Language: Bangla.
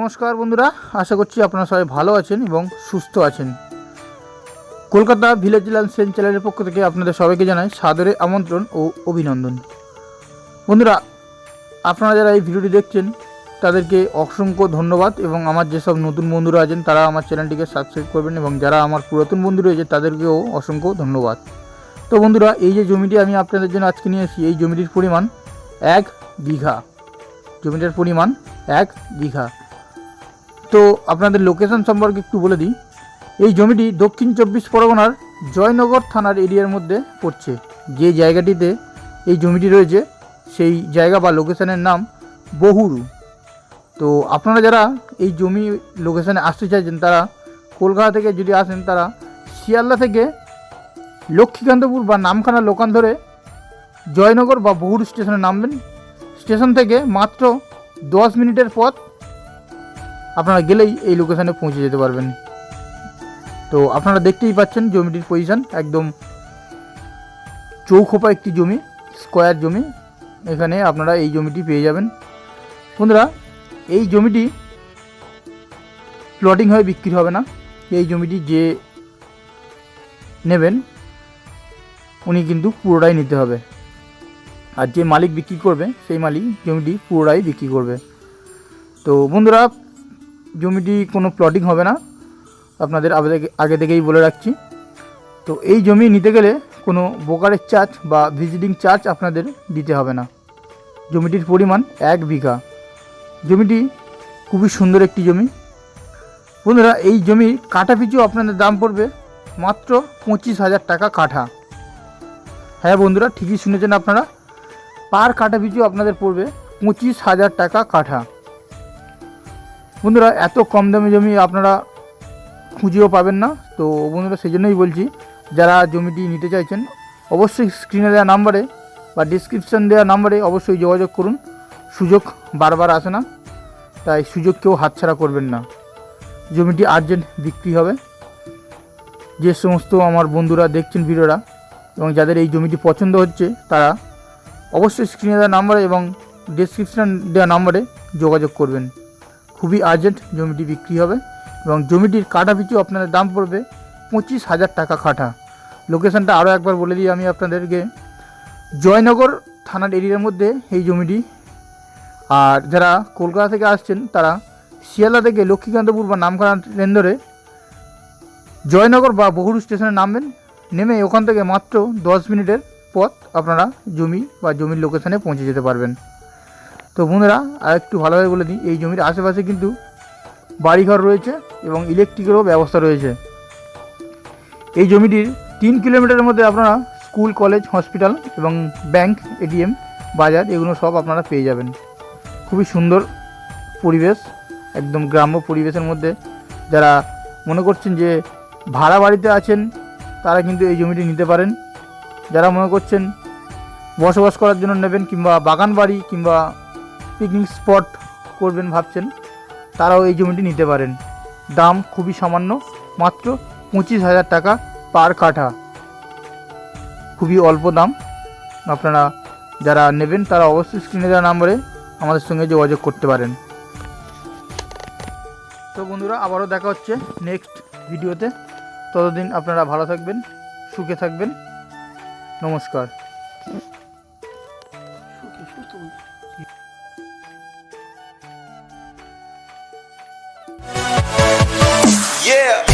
নমস্কার বন্ধুরা, আশা করছি আপনারা সবাই ভালো আছেন এবং সুস্থ আছেন। কলকাতা ভিলেজ লাইন্সেন চ্যানেলের পক্ষ থেকে আপনাদের সবাইকে জানাই সাদরে আমন্ত্রণ ও অভিনন্দন। বন্ধুরা, আপনারা যারা এই ভিডিওটি দেখছেন, তাদেরকে অসংখ্য ধন্যবাদ এবং আমার যেসব নতুন বন্ধুরা আছেন, তারা আমার চ্যানেলটিকে সাবস্ক্রাইব করবেন এবং যারা আমার পুরাতন বন্ধু রয়েছে, তাদেরকেও অসংখ্য ধন্যবাদ। তো বন্ধুরা, এই যে জমিটি আমি আপনাদের জন্য আজকে নিয়ে এসেছি, এই জমিটির পরিমাণ এক বিঘা। জমিটার পরিমাণ এক বিঘা। তো আপনাদের লোকেশন সম্পর্কে একটু বলে দিই। এই জমিটি দক্ষিণ চব্বিশ পরগনার জয়নগর থানার এরিয়ার মধ্যে পড়ছে। যে জায়গাটিতে এই জমিটি রয়েছে, সেই জায়গা বা লোকেশনের নাম বহুরু। তো আপনারা যারা এই জমি লোকেশানে আসতে চাইছেন, তারা কলকাতা থেকে যদি আসেন, তারা শিয়ালদা থেকে লক্ষ্মীকান্তপুর বা নামখানা লোকান ধরে জয়নগর বা বহুরু স্টেশনে নামবেন। স্টেশন থেকে মাত্র দশ মিনিটের পথ আপনারা গেলেই এই লোকেশানে পৌঁছে যেতে পারবেন। তো আপনারা দেখতেই পাচ্ছেন জমিটির পজিশন একদম চৌখোপা একটি জমি স্কোয়ার জমি। এখানে আপনারা এই জমিটি পেয়ে যাবেন। বন্ধুরা, এই জমিটি প্লটিং হয়ে, বিক্রি হবে না। এই জমিটি যে নেবেন, উনি কিন্তু পুরোটাই নিতে হবে। আর যে মালিক বিক্রি করবে, সেই মালিক জমিটি পুরোটাই বিক্রি করবে। তো বন্ধুরা জমিটি কোনো প্লটিং হবে না। আপনাদের আগে- থেকেই বলে রাখছি। তো এই জমি নিতে গেলে কোনো বোকারের চার্জ বা ভিজিটিং চার্জ আপনাদের দিতে হবে না। জমিটির পরিমাণ এক বিঘা। জমিটি খুবই সুন্দর একটি জমি। বন্ধুরা, এই জমি কাঠা পিছু আপনাদের দাম পড়বে মাত্র পঁচিশ হাজার টাকা কাঠা। হ্যাঁ বন্ধুরা, ঠিকই শুনেছেন আপনারা। পার কাঠা পিছু আপনাদের পড়বে পঁচিশ হাজার টাকা কাঠা। বন্ধুরা, এত কম দামে জমি আপনারা খুঁজেও পাবেন না। তো বন্ধুরা, সেই জন্যই বলছি, যারা জমিটি নিতে চাইছেন, অবশ্যই স্ক্রিনে দেওয়া নাম্বারে বা ডিসক্রিপশান দেওয়া নাম্বারে অবশ্যই যোগাযোগ করুন। সুযোগ বারবার আসে না, তাই সুযোগ কেউ হাতছাড়া করবেন না। জমিটি আর্জেন্ট বিক্রি হবে। যে সমস্ত আমার বন্ধুরা দেখছেন ভিডিওটা এবং যাদের এই জমিটি পছন্দ হচ্ছে, তারা অবশ্যই স্ক্রিনে দেওয়া নাম্বারে এবং ডিসক্রিপশান দেওয়া নাম্বারে যোগাযোগ করবেন। খুবই আর্জেন্ট জমিটি বিক্রি হবে এবং জমিটির কাটা পিছু আপনাদের দাম পড়বে পঁচিশ হাজার টাকা কাঠা। লোকেশনটা আরও একবার বলে দিই আমি আপনাদেরকে। জয়নগর থানার এরিয়ার মধ্যে এই জমিটি। আর যারা কলকাতা থেকে আসছেন, তারা শিয়ালদা থেকে লক্ষ্মীকান্তপুর বা নামখানা ট্রেন ধরে জয়নগর বা বহুরু স্টেশনে নামবেন। নেমে ওখান থেকে মাত্র দশ মিনিটের পথ আপনারা জমি বা জমির লোকেশানে পৌঁছে যেতে পারবেন। তো বন্ধুরা আর একটু ভালোভাবে বলে দিই, এই জমির আশেপাশে কিন্তু বাড়িঘর রয়েছে এবং ইলেকট্রিকেরও ব্যবস্থা রয়েছে। এই জমিটির তিন কিলোমিটারের মধ্যে আপনারা স্কুল কলেজ হসপিটাল এবং ব্যাংক এটিএম বাজার এগুলো সব আপনারা পেয়ে যাবেন। খুবই সুন্দর পরিবেশ, একদম গ্রাম্য পরিবেশের মধ্যে। যারা মনে করছেন যে ভাড়া বাড়িতে আছেন, তারা কিন্তু এই জমিটি নিতে পারেন। যারা মনে করছেন বসবাস করার জন্য নেবেন কিংবা বাগান বাড়ি কিংবা পিকনিক স্পট করবেন ভাবছেন, তারাও এই জমিটি নিতে পারেন। দাম খুবই সামান্য, মাত্র পঁচিশ হাজার টাকা পার কাঠা। খুবই অল্প দাম। আপনারা যারা নেবেন, তারা অবশ্যই স্ক্রিনে দেওয়া নাম্বারে আমাদের সঙ্গে যোগাযোগ করতে পারেন। তো বন্ধুরা, আবারও দেখা হচ্ছে নেক্সট ভিডিওতে ততদিন আপনারা ভালো থাকবেন, সুখে থাকবেন। নমস্কার। Yeah.